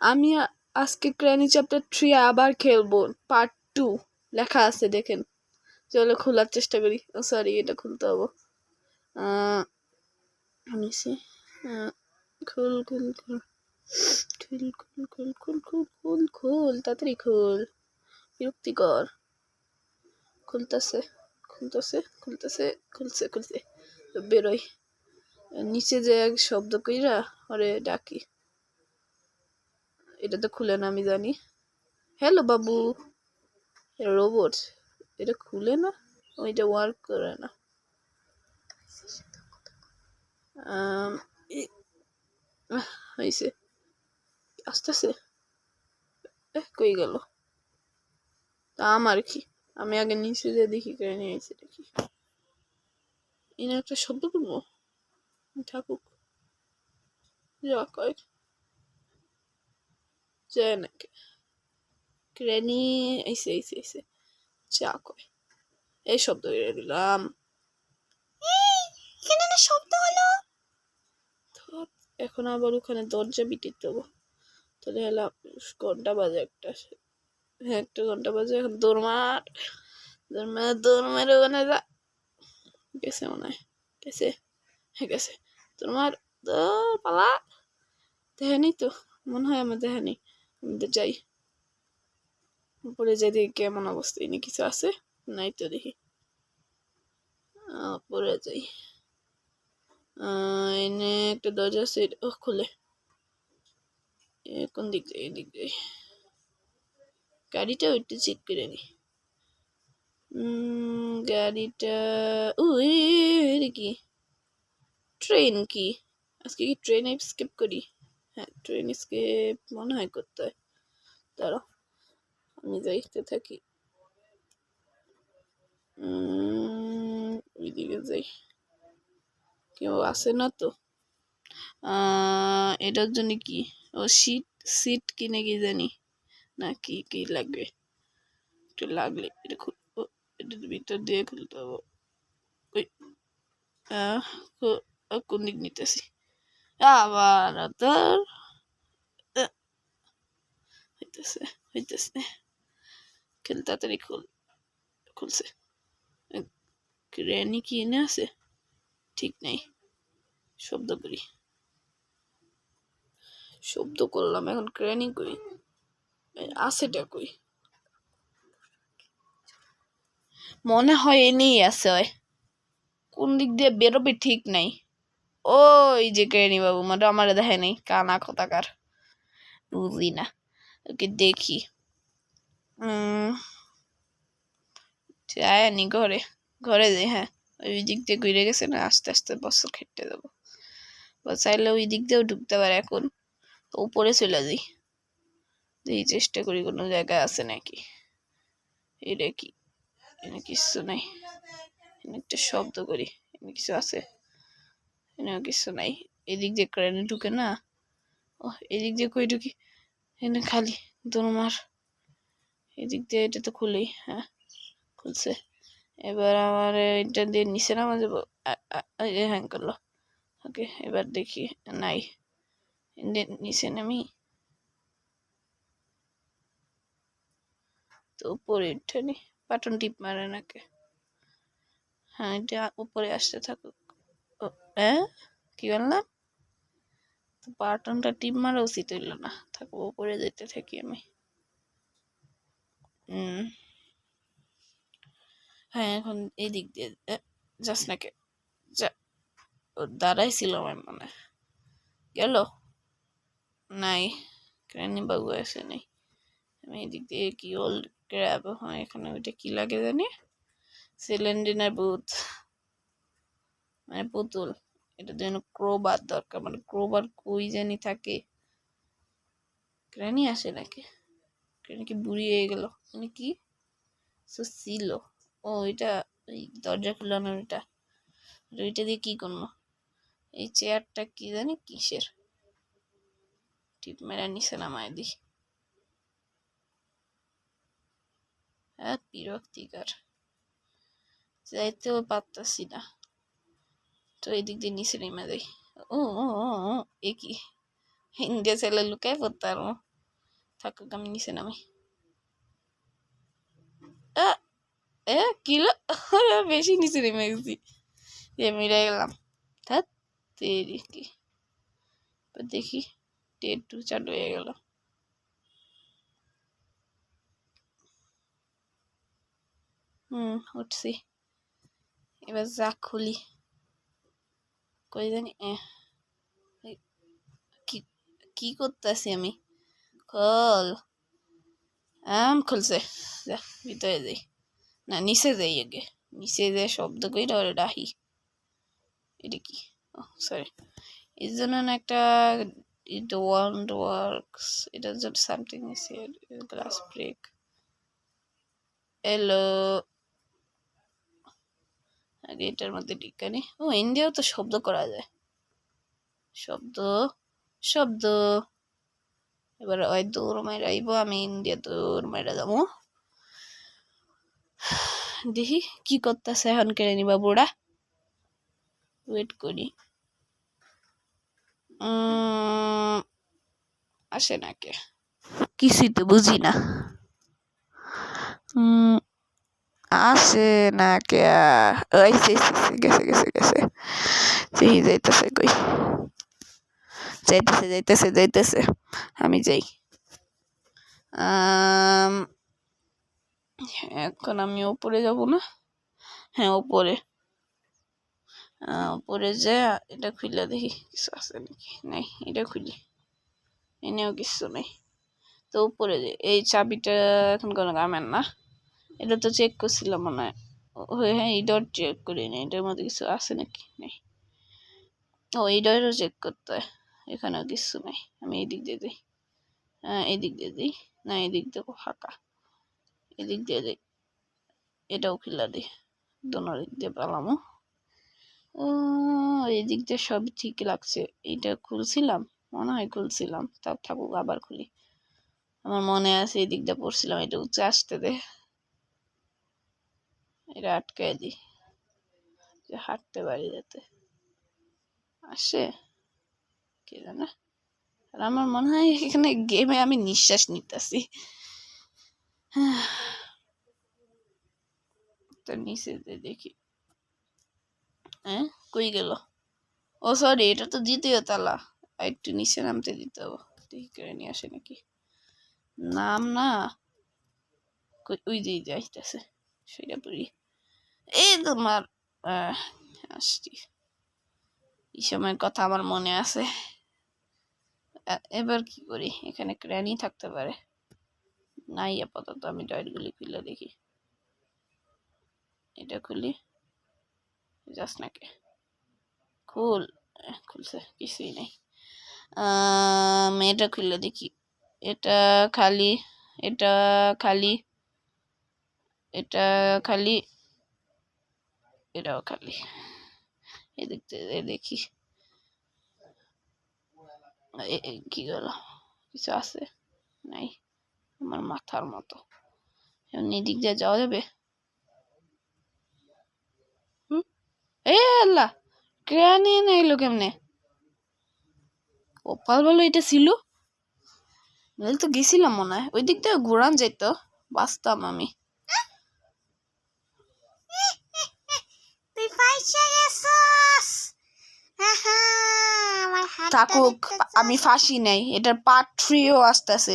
আমি আজকে cranny chapter three আবার খেলব, পার্ট টু। লেখা আছে, দেখেন। চলো খোলার চেষ্টা করি। ও সরি এটা খুলতে হব। খুল খুল খুল। খুল খুল খুল খুল খুল খুল খুল, তাড়াতাড়ি খুল। বিরক্তিকর। খুলতেছে খুলতেছে খুলতেছে, খুলছে খুলছে। বেরোই। নিচে যে এক শব্দ কইরা ওরে ডাকি। এটা তো খুলে না আমি জানি। হ্যালো বাবু। রোবট এটা খুলে না? ওইটা ওয়ার্ক করে না। আহ, হয়েছে। আসতেছে এ কই গেল? তা আমার কি? আমি আগে নিচে যে দেখি করে নিয়ে এসে দেখি। এনে একটা শব্দ করব থাকুক যা কয় নাকি ক্রেনি এসে এসে এসে যা কয়? এই শব্দ করে দিলাম। এখানে না শব্দ হলো। এখন আবার ওখানে দরজা বিটির দেবো। তাহলে হলো ঘণ্টা বাজে একটা হ্যাঁ একটা ঘণ্টা বাজে এখন। দৌড় মার। দৌড় মার দৌড় মারে ওখানে যা। গেছে মনে হয়। গেছে। হ্যাঁ গেছে। তোর মার দৌড় পালা। দেখেনি তো? মনে হয় আমার দেখেনি যাই। উপরে যাই দেখি কেমন অবস্থা, এনে কিছু আছে? নাই তো দেখি। উপরে যাই। এনে একটা দরজা আছে ও খুলে। কোন দিক দিয়ে এদিক দিয়ে গাড়িটা একটু চেক করে নি। গাড়িটা ও কি? ট্রেন কি? আজকে কি ট্রেন স্কিপ করি? হ্যাঁ ট্রেন স্কেপ মনে হয় করতে হয়। দাঁড়া আমি যাইতে থাকি। ওইদিকে যাই। কেউ আসে না তো? এটার জন্য কি? ও সিট সিট কিনে কি জানি? না, কি কি লাগবে? একটু লাগলে এটা খুলবো এটার ভিতর দিয়ে খুলতে হবে। ওই কোন দিক নিতেছি? আবার তোর হইতেছে হইতেছে খেল তাড়াতাড়ি খুল কি এনে আছে ঠিক নেই শব্দ করি শব্দ করলাম এখন ক্রেনি কই আছেটা কই মনে হয় এনেই আছে কোন দিক দিয়ে বেরোবে ঠিক নাই ওই যে ক্রেনি বাবু মানে আমার দেখে নেই, কানা কথাকার। বুঝি না, ওকে দেখি। যায়নি ঘরে ঘরে যাই হ্যাঁ। ওই দিক দিয়ে ঘুরে গেছে না, আস্তে আস্তে বছর খেটে দেবো বা চাইলে ওই দিক দিয়েও ঢুকতে পারে এখন উপরে চলে যাই। এই চেষ্টা করি, কোনো জায়গায় আছে নাকি? এটা কি? কিছু নাই। একটা শব্দ করি কিছু আছে? এখানেও কিছু নাই এদিক দিয়ে ক্রেনে ঢুকে না। ও এদিক দিয়ে কই ঢুকি? এখানে খালি দোলমার এদিক দিয়ে এটা তো খুলেই হ্যাঁ খুলছে। এবার আমার এটা দিয়ে নিচে নামা যাব। হ্যাং করল। ওকে, এবার দেখি, নাই। নিচে নামি। তো উপরে উঠেনি বাটন টিপ মারে নাকি। হ্যাঁ এটা উপরে আসতে থাকুক। হ্যাঁ কি বললাম তো বাটনটা টিপ মারা উচিত হইল না। থাকব উপরে যেতে থাকি আমি। হ্যাঁ এখন এই দিক দিয়ে যাস নাকি যা। দাঁড়াইছিল আমার মনে। গেল? নাই, ক্রানি বাবু আসে নাই। আমি এদিক দিয়ে কি ওল্ড ক্র্যাব হয়, এখানে ওইটা কি লাগে জানি? সিলিন্ডিনার বুথ মানে পুতুল। এটার জন্য ক্রোবার দরকার মানে ক্রোবার কই জানি থাকে। ক্রানি আসে নাকি? ক্রানি কি বুড়ি হয়ে গেল। মানে কি? সো ছিল। ও, এটা ওই দরজা খুলানোর এটা ওইটা? দিয়ে কি করব এই চেয়ারটা কি জানি কিসের? টিপ মেরা নিচে নামায় দি। হ্যাঁ বিরক্তিকর। যাইতেও পারতাছি না। তো এই দিক দিয়ে নিচে নেমে যাই ও এ কি হিন্দে ছেলে লুকায় পড়তাম থাকুক আমি নিচে নামি এ কিলো বেশি নিচে নেমে গেছি যে মিলে গেলাম থাক তেরি কি দেখি ডেট টু চালু হয়ে গেল হুম উঠছি এবার যা খুলি কই জানি কি কি করতেছি আমি খোল আম খুলছে যা ভিতরে যাই না নিচে যাই আগে নিচে যে শব্দ করি ওরে ডাহি এটা কি ও সরি এর জন্য না একটা it won't works এটা জন্য something is here, glass break. Hello আগে এটার মধ্যে টিকানি ও, ইন্ডিয়াও তো শব্দ করা যায়। শব্দ শব্দ। এবার ওই দৌড় মাইরা আইব, আমি ইন্ডিয়া দৌড় মাইরা যাব। দেখি কি করতেছে এখন কেড়ে নিবা বুড়া ওয়েট করি আসে না কে কিছুই তো বুঝি না। আসে না কে ওই গেছে গেছে গেছে যেই যাইতেছে কই যাইতেছে যাইতেছে যাইতেছে আমি যাই এখন আমি উপরে যাব না হ্যাঁ উপরে উপরে যে এটা খুলে দেখি কিছু আছে নাকি নাই এটা খুলি এনেও কিছু নেই তো উপরে যে এই চাবিটা এখন কোনো কামের না এটা তো চেক করছিলাম মনে হয়। হ্যাঁ এই ডট চেক করি নি এটার মধ্যে কিছু আছে নাকি? নেই। ও, এই ডটও চেক করতে হয়। এখানেও কিছু নেই। আমি এই দিক দিয়ে দিই। হ্যাঁ এই দিক দিয়ে দিই। না, এই দিক দিয়ে ফাঁকা। এদিক দিয়ে দিই। এটাও খুলে দিই। দোনো দিক দিয়ে পেলামও ও। এই দিক দিয়ে সব ঠিক লাগছে। এইটা খুলছিলাম? মনে হয় খুলছিলাম। তাও থাকুক, আবার খুলি। আমার মনে আছে এই দিক দিয়ে পড়ছিলাম। এটা উঁচে আসতে দে। এটা আটকায় দিই, যে হাঁটতে পারি যাতে। আসে? কে জানে? আর আমার মনে হয় এখানে গেমে আমি নিঃশ্বাস নিতেছি। তো নিচে দেখি। হ্যাঁ? কই গেল? ও সরি এটা তো দ্বিতীয় তালা। আর একটু নিচে নামতে দিতে হবে। দেখি করে নিয়ে আসে নাকি? নাম না। ওই দিয়ে যাইতেছে। এই তোমার আহ, আসছি এই সময়ের কথা আমার মনে আছে এবার কি করি এখানে ক্র্যানি থাকতে পারে নাই আপাতত আমি ডয়েটগুলি খুলে দেখি এটা খুলি যাস নাকি খুল খুলছে কিছুই নেই এটা খুলে দেখি এটা খালি এটা খালি এটা খালি, এটাও খালি। এদিক দেখি। কি গেল কিছু আছে? নাই। আমার মাথার মতো। এমনি এদিক দিয়ে যাওয়া যাবে? হুম? এ আল্লাহ! কেয়া নিয়ে না এলো কেমনে? কপাল বলো এটা ছিল তো গেছিলাম মনে হয়। ওই দিক দিয়ে ঘোরান যেত বাঁচতাম আমি। থাকুক আমি ফাঁসি নেই। এটার পার্ট থ্রিও আসতেছে।